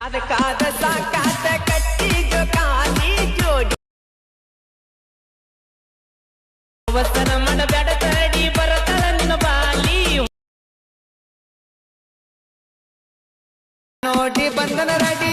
ಅದಕ್ಕಾದ ಸಾಕಾದ ಕಟ್ಟಿಗೆ ಕಾಲಿ ಜೋಡಿ. ಅವಸರ ಮಾಡಬೇಡ ತಡಿ ಬರತಳ ನಿನ್ನ ಬಾಲಿ. ನೋಡಿ ಬಂದನ ready.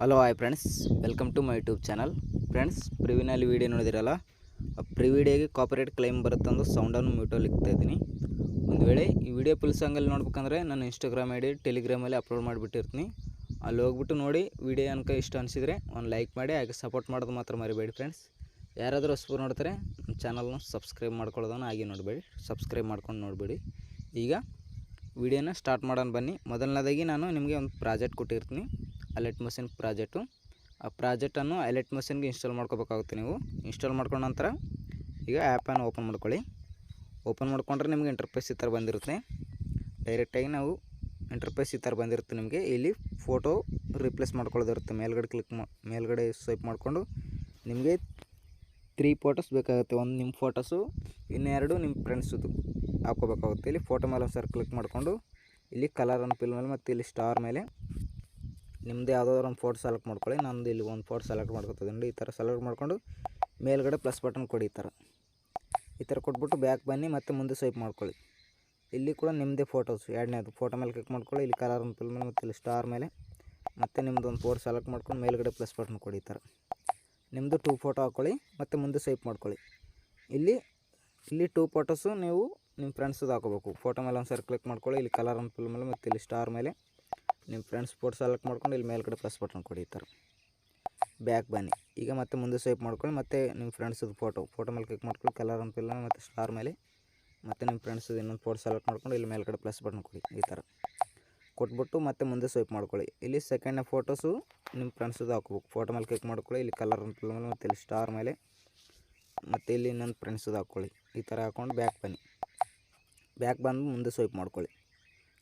Hello hi friends welcome to my YouTube channel friends ಪ್ರಿವಿನಲ್ಲಿ video ನೋಡಿದಿರಲ್ಲ? ಆ ಪ್ರಿವಿಡಿಯೋಗೆ ಕಾಪರೇಟ್ ಕ್ಲೈಮ್ ಬರುತ್ತಂದು ಸೌಂಡನ್ನು ಮ್ಯೂಟಲ್ಲಿ ಇಕ್ತಾ ಇದ್ದೀನಿ. ಒಂದು ವೇಳೆ ಈ ವಿಡಿಯೋ ಫುಲ್ ಸಾಂಗಲ್ಲಿ ನೋಡ್ಬೇಕಂದ್ರೆ ನಾನು ಇನ್ಸ್ಟಾಗ್ರಾಮ್ ಐಡಿ ಟೆಲಿಗ್ರಾಮಲ್ಲಿ ಅಪ್ಲೋಡ್ ಮಾಡಿಬಿಟ್ಟಿರ್ತೀನಿ. ಅಲ್ಲಿ ಹೋಗ್ಬಿಟ್ಟು ನೋಡಿ ವಿಡಿಯೋ ಅನ್ಕ ಇಷ್ಟ ಅನಿಸಿದರೆ ಒಂದು ಲೈಕ್ ಮಾಡಿ, ಹಾಗೆ ಸಪೋರ್ಟ್ ಮಾಡೋದು ಮಾತ್ರ ಮರಿಬೇಡಿ ಫ್ರೆಂಡ್ಸ್ ಯಾರಾದರೂ ಹೊಸಬರು ನೋಡ್ತಾರೆ, ನಮ್ಮ ಚಾನಲ್ನ ಸಬ್ಸ್ಕ್ರೈಬ್ ಮಾಡ್ಕೊಳ್ಳೋದನ್ನು ಹಾಗೆ ನೋಡಬೇಡಿ. ಸಬ್ಸ್ಕ್ರೈಬ್ ಮಾಡ್ಕೊಂಡು ನೋಡಬೇಡಿ. ಈಗ ವಿಡಿಯೋನ ಸ್ಟಾರ್ಟ್ ಮಾಡೋಣ ಬನ್ನಿ. ಮೊದಲನೇದಾಗಿ ನಾನು ನಿಮಗೆ ಒಂದು ಪ್ರಾಜೆಕ್ಟ್ ಕೊಟ್ಟಿರ್ತೀನಿ. ಅಲೆಟ್ ಮಷಿನ್ ಪ್ರಾಜೆಕ್ಟು ಆ ಪ್ರಾಜೆಕ್ಟನ್ನು ಅಲೆಟ್ ಮಷಿನ್ಗೆ ಇನ್ಸ್ಟಾಲ್ ಮಾಡ್ಕೋಬೇಕಾಗುತ್ತೆ ನೀವು. ಇನ್ಸ್ಟಾಲ್ ಮಾಡ್ಕೊಂಡ ನಂತರ ಈಗ ಆ್ಯಪನ್ನು ಓಪನ್ ಮಾಡ್ಕೊಳ್ಳಿ. ಓಪನ್ ಮಾಡ್ಕೊಂಡ್ರೆ ನಿಮಗೆ ಇಂಟರ್ಫೇಸ್ ಈ ಥರ ಬಂದಿರುತ್ತೆ. ಡೈರೆಕ್ಟಾಗಿ ನಾವು ಇಂಟರ್ಫೇಸ್ ಈ ಥರ ಬಂದಿರುತ್ತೆ ನಿಮಗೆ. ಇಲ್ಲಿ ಫೋಟೋ ರಿಪ್ಲೇಸ್ ಮಾಡ್ಕೊಳ್ಳೋದಿರುತ್ತೆ. ಮೇಲ್ಗಡೆ ಕ್ಲಿಕ್ ಮೇಲ್ಗಡೆ ಸ್ವೈಪ್ ಮಾಡಿಕೊಂಡು ನಿಮಗೆ ತ್ರೀ ಫೋಟೋಸ್ ಬೇಕಾಗುತ್ತೆ. ಒಂದು ನಿಮ್ಮ ಫೋಟೋಸು ಇನ್ನೆರಡು ನಿಮ್ಮ ಫ್ರೆಂಡ್ಸದು ಹಾಕೋಬೇಕಾಗುತ್ತೆ ಇಲ್ಲಿ ಫೋಟೋ ಮೇಲೆ ಒಂದು ಸರ್ ಕ್ಲಿಕ್ ಮಾಡಿಕೊಂಡು ಇಲ್ಲಿ ಕಲರ್ ಅನ್ನು ಪಿಲ್ ಮೇಲೆ ಮತ್ತು ಇಲ್ಲಿ ಸ್ಟಾರ್ ಮೇಲೆ ನಿಮ್ಮದು ಯಾವುದಾದ್ರು ಒಂದು ಫೋಟೋ ಸೆಲೆಕ್ಟ್ ಮಾಡ್ಕೊಳ್ಳಿ, ನಂದು ಇಲ್ಲಿ ಒಂದು ಫೋಟೋ ಸೆಲೆಕ್ಟ್ ಮಾಡ್ಕೊತಿದ್ದೀನಿ. ಈ ಥರ ಸೆಲೆಕ್ಟ್ ಮಾಡ್ಕೊಂಡು ಮೇಲ್ಗಡೆ ಪ್ಲಸ್ ಬಟನ್ ಕೊಡಿ ಈ ಥರ. ಈ ಥರ ಕೊಟ್ಬಿಟ್ಟು ಬ್ಯಾಕ್ ಬನ್ನಿ, ಮತ್ತು ಮುಂದೆ ಸ್ವೈಪ್ ಮಾಡ್ಕೊಳ್ಳಿ. ಇಲ್ಲಿ ಕೂಡ ನಿಮ್ಮದೇ ಫೋಟೋಸ್ ಎರಡನೇದು. ಫೋಟೋ ಮೇಲೆ ಕ್ಲಿಕ್ ಮಾಡ್ಕೊಳ್ಳಿ, ಇಲ್ಲಿ ಕಲರ್ ಫಿಲ್ ಮೇಲೆ, ಮತ್ತು ಇಲ್ಲಿ ಸ್ಟಾರ್ ಮೇಲೆ. ಮತ್ತು ನಿಮ್ಮದು ಒಂದು ಫೋಟೋ ಸೆಲೆಕ್ಟ್ ಮಾಡ್ಕೊಂಡು ಮೇಲ್ಗಡೆ ಪ್ಲಸ್ ಬಟನ್ ಕೊಡಿ ಈ ಥರ. ನಿಮ್ಮದು ಟೂ ಫೋಟೋ ಹಾಕ್ಕೊಳ್ಳಿ ಮತ್ತು ಮುಂದೆ ಸ್ವೈಪ್ ಮಾಡ್ಕೊಳ್ಳಿ. ಇಲ್ಲಿ ಇಲ್ಲಿ ಟೂ ಫೋಟೋಸು ನೀವು ನಿಮ್ಮ ಫ್ರೆಂಡ್ಸದು ಹಾಕೋಬೇಕು ಫೋಟೋ ಮೇಲೆ ಒಂದು ಸರ್ ಕ್ಲಿಕ್ ಮಾಡ್ಕೊಳ್ಳಿ, ಇಲ್ಲಿ ಕಲರ್ ಫಿಲ್ ಮೇಲೆ, ಮತ್ತು ಇಲ್ಲಿ ಸ್ಟಾರ್ ಮೇಲೆ. ನಿಮ್ಮ ಫ್ರೆಂಡ್ಸ್ ಫೋಟೋ ಸೆಲೆಕ್ಟ್ ಮಾಡ್ಕೊಂಡು ಇಲ್ಲಿ ಮೇಲ್ಗಡೆ ಪ್ಲಸ್ ಬಟನ್ ಕೊಡಿ ಈ ಥರ. ಬ್ಯಾಕ್ ಬನ್ನಿ. ಈಗ ಮತ್ತೆ ಮುಂದೆ ಸ್ವೈಪ್ ಮಾಡ್ಕೊಳ್ಳಿ, ಮತ್ತೆ ನಿಮ್ಮ ಫ್ರೆಂಡ್ಸದು ಫೋಟೋ ಫೋಟೋ ಮೇಲೆ ಕ್ಲಿಕ್ ಮಾಡ್ಕೊಳ್ಳಿ ಕಲರ್ ಅಂತ ಇಲ್ಲ ಮತ್ತು ಸ್ಟಾರ್ ಮೇಲೆ. ಮತ್ತು ನಿಮ್ಮ ಫ್ರೆಂಡ್ಸದು ಇನ್ನೊಂದು ಫೋಟೋ ಸೆಲೆಕ್ಟ್ ಮಾಡ್ಕೊಂಡು ಇಲ್ಲಿ ಮೇಲ್ಗಡೆ ಪ್ಲಸ್ ಬಟನ್ ಕೊಡಿ ಈ ಥರ. ಕೊಟ್ಬಿಟ್ಟು ಮತ್ತೆ ಮುಂದೆ ಸ್ವೈಪ್ ಮಾಡ್ಕೊಳ್ಳಿ. ಇಲ್ಲಿ ಸೆಕೆಂಡ್ನ ಫೋಟೋಸು ನಿಮ್ಮ ಫ್ರೆಂಡ್ಸದು ಹಾಕ್ಬೇಕು. ಫೋಟೋ ಮೇಲೆ ಕ್ಲಿಕ್ ಮಾಡ್ಕೊಳ್ಳಿ, ಇಲ್ಲಿ ಕಲರ್ ಅಂತ ಮೇಲೆ ಮತ್ತು ಇಲ್ಲಿ ಸ್ಟಾರ್ ಮೇಲೆ. ಮತ್ತು ಇಲ್ಲಿ ಇನ್ನೊಂದು ಫ್ರೆಂಡ್ಸದು ಹಾಕ್ಕೊಳ್ಳಿ. ಈ ಥರ ಹಾಕ್ಕೊಂಡು ಬ್ಯಾಕ್ ಬನ್ನಿ. ಬ್ಯಾಕ್ ಬಂದು ಮುಂದೆ ಸ್ವೈಪ್ ಮಾಡ್ಕೊಳ್ಳಿ.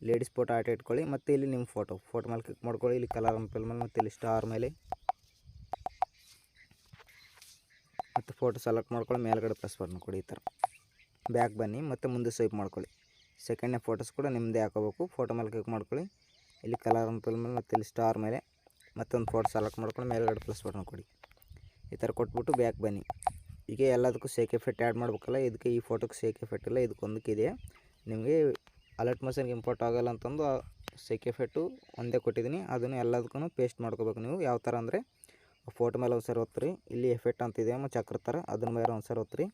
ಲೇಡೀಸ್ ಫೋಟೋ ಆಟ ಇಟ್ಕೊಳ್ಳಿ ಮತ್ತು ಇಲ್ಲಿ ನಿಮ್ಮ ಫೋಟೋ ಫೋಟೋ ಮೇಲೆ ಕ್ಲಿಕ್ ಮಾಡ್ಕೊಳ್ಳಿ. ಇಲ್ಲಿ ಕಲರ್ ಅಂಪಲ್ ಮೇಲೆ ಮತ್ತು ಇಲ್ಲಿ ಸ್ಟಾರ್ ಮೇಲೆ. ಮತ್ತು ಫೋಟೋ ಸೆಲೆಕ್ಟ್ ಮಾಡ್ಕೊಳ್ಳಿ. ಮೇಲ್ಗಡೆ ಪ್ರೆಸ್ ಬಟನ್ ಕೊಡಿ ಈ ಥರ. ಬ್ಯಾಕ್ ಬನ್ನಿ. ಮತ್ತು ಮುಂದೆ ಸ್ವೈಪ್ ಮಾಡ್ಕೊಳ್ಳಿ. ಸೆಕೆಂಡ್ನೇ ಫೋಟೋಸ್ ಕೂಡ ನಿಮ್ಮದೇ ಹಾಕೋಬೇಕು. ಫೋಟೋ ಮೇಲೆ ಕ್ಲಿಕ್ ಮಾಡ್ಕೊಳ್ಳಿ. ಇಲ್ಲಿ ಕಲರ್ ಅಂಪಲ್ ಮೇಲೆ ಮತ್ತು ಇಲ್ಲಿ ಸ್ಟಾರ್ ಮೇಲೆ. ಮತ್ತೊಂದು ಫೋಟೋ ಸೆಲೆಕ್ಟ್ ಮಾಡ್ಕೊಂಡು ಮೇಲ್ಗಡೆ ಪ್ಲಸ್ ಬಟನ್ ಕೊಡಿ. ಈ ಥರ ಕೊಟ್ಬಿಟ್ಟು ಬ್ಯಾಕ್ ಬನ್ನಿ. ಈಗ ಎಲ್ಲದಕ್ಕೂ ಸೇಕ್ ಎಫೆಕ್ಟ್ ಆ್ಯಡ್ ಮಾಡ್ಬೇಕಲ್ಲ. ಇದಕ್ಕೆ ಈ ಫೋಟೋಗೆ ಸೇಕ್ ಎಫೆಕ್ಟ್ ಇಲ್ಲ. ಇದಕ್ಕೊಂದಕ್ಕೆ ಇದೆ ನಿಮಗೆ ಅಲರ್ಟ್ ಮಷಿನ್ಗೆ ಇಂಪೋರ್ಟ್ ಆಗಲ್ಲ ಅಂತಂದು ಸೇಕ್ ಎಫೆಕ್ಟು ಒಂದೇ ಕೊಟ್ಟಿದ್ದೀನಿ. ಅದನ್ನು ಎಲ್ಲದಕ್ಕೂ ಪೇಸ್ಟ್ ಮಾಡ್ಕೋಬೇಕು ನೀವು. ಯಾವ ಥರ ಅಂದರೆ ಫೋಟೋ ಮೇಲೆ ಒಂದು ಸರಿ ಒತ್ತಿರಿ. ಇಲ್ಲಿ ಎಫೆಕ್ಟ್ ಅಂತ ಇದೆ ಮತ್ತು ಚಕ್ರ ಥರ ಅದ್ರ ಮೇಲೆ ಒಂದು ಸರಿ ಒತ್ತಿರಿ.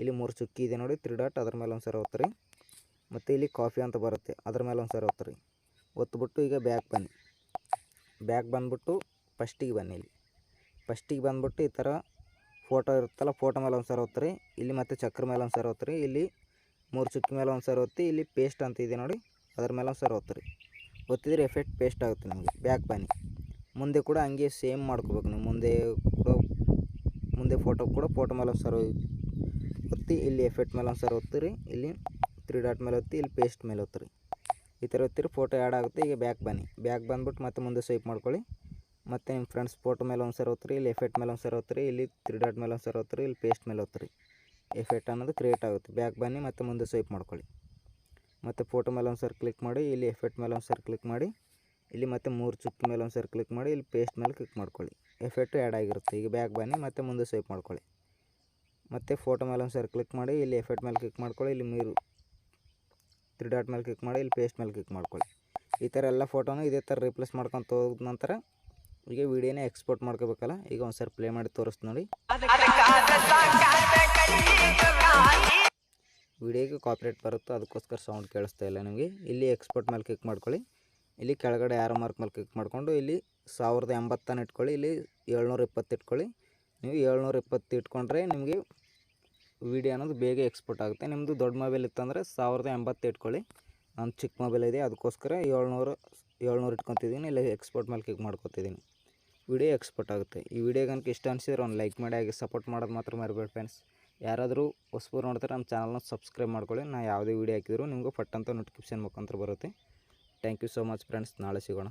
ಇಲ್ಲಿ ಮೂರು ಚುಕ್ಕಿ ಇದೆ ನೋಡಿ ತ್ರೀ ಡಾಟ್ ಅದ್ರ ಮೇಲೆ ಒಂದು ಸರಿ ಒತ್ತಿರಿ. ಮತ್ತು ಇಲ್ಲಿ ಕಾಫಿ ಅಂತ ಬರುತ್ತೆ. ಅದ್ರ ಮೇಲೆ ಒಂದು ಸರಿ ಒತ್ತಿರಿ. ಒತ್ಬಿಟ್ಟು ಈಗ ಬ್ಯಾಕ್ ಬನ್ನಿ. ಬ್ಯಾಕ್ ಬಂದ್ಬಿಟ್ಟು ಫಸ್ಟಿಗೆ ಬನ್ನಿ ಇಲ್ಲಿ. ಫಸ್ಟಿಗೆ ಬಂದ್ಬಿಟ್ಟು ಈ ಥರ ಫೋಟೋ ಇರುತ್ತಲ್ಲ ಫೋಟೋ ಮೇಲೆ ಒಂದ್ಸರಿ ಒತ್ತಿರಿ. ಇಲ್ಲಿ ಮತ್ತು ಚಕ್ರ ಮೇಲೆ ಒಂದು ಸರಿ ಒತ್ತಿರಿ. ಇಲ್ಲಿ ಮೂರು ಚುಕ್ಕಿ ಮೇಲೆ ಒಂದು ಸಾರಿ ಒತ್ತಿ ಇಲ್ಲಿ ಪೇಸ್ಟ್ ಅಂತ ಇದೆ ನೋಡಿ. ಅದ್ರ ಮೇಲೆ ಒಂದು ಸಾರಿ ಒತ್ತಿರಿ. ಒತ್ತಿದ್ರೆ ಎಫೆಕ್ಟ್ ಪೇಸ್ಟ್ ಆಗುತ್ತೆ ನಿಮಗೆ ಬ್ಯಾಕ್ ಬನ್ನಿ ಮುಂದೆ ಕೂಡ ಹಂಗೆ ಸೇಮ್ ಮಾಡ್ಕೋಬೇಕು ನೀವು. ಮುಂದೆ ಕೂಡ, ಮುಂದೆ ಫೋಟೋ ಕೂಡ ಫೋಟೋ ಮೇಲೆ ಒಂದು ಸಾರಿ ಒತ್ತಿ, ಇಲ್ಲಿ ಎಫೆಕ್ಟ್ ಮೇಲೆ ಒಂದು ಸಾರಿ ಒತ್ತಿರಿ. ಇಲ್ಲಿ ತ್ರೀ ಡಾಟ್ ಮೇಲೆ ಒತ್ತಿ, ಇಲ್ಲಿ ಪೇಸ್ಟ್ ಮೇಲೆ ಒತ್ತಿರಿ. ಈ ಥರ ಒತ್ತಿರಿ ಫೋಟೋ ಆ್ಯಡ್ ಆಗುತ್ತೆ, ಈಗ ಬ್ಯಾಕ್ ಬನ್ನಿ ಬ್ಯಾಕ್ ಬಂದ್ಬಿಟ್ಟು ಮತ್ತೆ ಮುಂದೆ ಸ್ವೈಪ್ ಮಾಡ್ಕೊಳ್ಳಿ. ಮತ್ತು ನಿಮ್ಮ ಫ್ರೆಂಡ್ಸ್ ಫೋಟೋ ಮೇಲೆ ಒಂದು ಸಾರಿ ಒತ್ತಿರಿ, ಇಲ್ಲಿ ಎಫೆಕ್ಟ್ ಮೇಲೆ ಒಂದು ಸಾರಿ ಇಲ್ಲಿ ತ್ರೀ ಡಾಟ್ ಮೇಲೆ ಒಂದು ಸಾರಿ ಇಲ್ಲಿ ಪೇಸ್ಟ್ ಮೇಲೆ ಒತ್ತಿರಿ. ಎಫೆಕ್ಟ್ ಅನ್ನೋದು ಕ್ರಿಯೇಟ್ ಆಗುತ್ತೆ. ಬ್ಯಾಕ್ ಬನ್ನಿ ಮತ್ತು ಮುಂದೆ ಸ್ವೈಪ್ ಮಾಡ್ಕೊಳ್ಳಿ. ಮತ್ತು ಫೋಟೋ ಮೇಲೆ ಒಂದು ಸರ್ ಕ್ಲಿಕ್ ಮಾಡಿ, ಇಲ್ಲಿ ಎಫೆಕ್ಟ್ ಮೇಲೆ ಒಂದು ಸರ್ ಕ್ಲಿಕ್ ಮಾಡಿ, ಇಲ್ಲಿ ಮತ್ತೆ ಮೂರು ಚುಕ್ಕಿ ಮೇಲೆ ಒಂದು ಸರ್ ಕ್ಲಿಕ್ ಮಾಡಿ, ಇಲ್ಲಿ ಪೇಸ್ಟ್ ಮೇಲೆ ಕ್ಲಿಕ್ ಮಾಡ್ಕೊಳ್ಳಿ. ಎಫೆಕ್ಟು ಆ್ಯಡ್ ಆಗಿರುತ್ತೆ. ಈಗ ಬ್ಯಾಕ್ ಬನ್ನಿ ಮತ್ತು ಮುಂದೆ ಸ್ವೈಪ್ ಮಾಡ್ಕೊಳ್ಳಿ. ಮತ್ತು ಫೋಟೋ ಮೇಲೆ ಒಂದು ಸರ್ ಕ್ಲಿಕ್ ಮಾಡಿ, ಇಲ್ಲಿ ಎಫೆಕ್ಟ್ ಮೇಲೆ ಕ್ಲಿಕ್ ಮಾಡ್ಕೊಳ್ಳಿ, ಇಲ್ಲಿ ಮೀರು ತ್ರೀ ಡಾಟ್ ಮೇಲೆ ಕ್ಲಿಕ್ ಮಾಡಿ, ಇಲ್ಲಿ ಪೇಸ್ಟ್ ಮೇಲೆ ಕ್ಲಿಕ್ ಮಾಡ್ಕೊಳ್ಳಿ. ಈ ಥರ ಎಲ್ಲ ಫೋಟೋನು ಇದೇ ಥರ ರಿಪ್ಲೇಸ್ ಮಾಡ್ಕೊತ ಹೋದ ನಂತರ ಈಗ ವಿಡಿಯೋನೇ ಎಕ್ಸ್ಪೋರ್ಟ್ ಮಾಡ್ಕೋಬೇಕಲ್ಲ, ಈಗ ಒಂದು ಸರಿ ಪ್ಲೇ ಮಾಡಿ ತೋರಿಸ್ತು ನೋಡಿ. ವಿಡಿಯೋಗೆ ಕಾಪ್ರೇಟ್ ಬರುತ್ತೋ ಅದಕ್ಕೋಸ್ಕರ ಸೌಂಡ್ ಕೇಳಿಸ್ತಾ ಇಲ್ಲ ನಿಮಗೆ. ಇಲ್ಲಿ ಎಕ್ಸ್ಪೋರ್ಟ್ ಮೇಲೆ ಕ್ಲಿಕ್ ಮಾಡ್ಕೊಳ್ಳಿ. ಇಲ್ಲಿ ಕೆಳಗಡೆ ಯಾರೋ ಮಾರ್ಕ್ ಮೇಲೆ ಕ್ಲಿಕ್ ಮಾಡಿಕೊಂಡು, ಇಲ್ಲಿ ಸಾವಿರದ ಎಂಬತ್ತನ್ನು ಇಟ್ಕೊಳ್ಳಿ, ಇಲ್ಲಿ ಏಳ್ನೂರ ಇಪ್ಪತ್ತು ಇಟ್ಕೊಳ್ಳಿ. ನೀವು ಏಳ್ನೂರ ಇಪ್ಪತ್ತು ಇಟ್ಕೊಂಡ್ರೆ ನಿಮಗೆ ವಿಡಿಯೋ ಅನ್ನೋದು ಬೇಗ ಎಕ್ಸ್ಪೋರ್ಟ್ ಆಗುತ್ತೆ. ನಿಮ್ಮದು ದೊಡ್ಡ ಮೊಬೈಲ್ ಇತ್ತಂದರೆ ಸಾವಿರದ ಎಂಬತ್ತು ಇಟ್ಕೊಳ್ಳಿ. ನಾನು ಚಿಕ್ಕ ಮೊಬೈಲ್ ಇದೆ, ಅದಕ್ಕೋಸ್ಕರ ಏಳ್ನೂರು ಏಳ್ನೂರು ಇಟ್ಕೊತಿದ್ದೀನಿ, ಇಲ್ಲಿ ಎಕ್ಸ್ಪೋರ್ಟ್ ಮೇಲೆ ಕ್ಲಿಕ್ ಮಾಡ್ಕೊತಿದ್ದೀನಿ. ವಿಡಿಯೋ ಎಕ್ಸ್ಪರ್ಟ್ ಆಗುತ್ತೆ. ಈ ವಿಡಿಯೋ ಕనుక ಇಷ್ಟ ಅನಿಸಿದ್ರೆ ಒಂದು ಲೈಕ್ ಮಾಡಿ, ಹಾಗೆ ಸಪೋರ್ಟ್ ಮಾಡೋದು ಮಾತ್ರ ಮರಿಬೇಡಿ ಫ್ರೆಂಡ್ಸ್ ಯಾರಾದರೂ ಹೊಸಬರು ನೋಡ್ತಾರೆ, ನಮ್ಮ ಚಾನಲ್ನ ಸಬ್ಸ್ಕ್ರೈಬ್ ಮಾಡ್ಕೊಳ್ಳಿ. ನಾ ಯಾವುದೇ ವಿಡಿಯೋ ಹಾಕಿದ್ರು ನಿಮಗೂ ಅಂತ ನೋಟಿಫಿಕೇಶನ್ ಮುಖಾಂತರ ಬರುತ್ತೆ. Thank you so much friends ನಾಳೆ ಸಿಗೋಣ.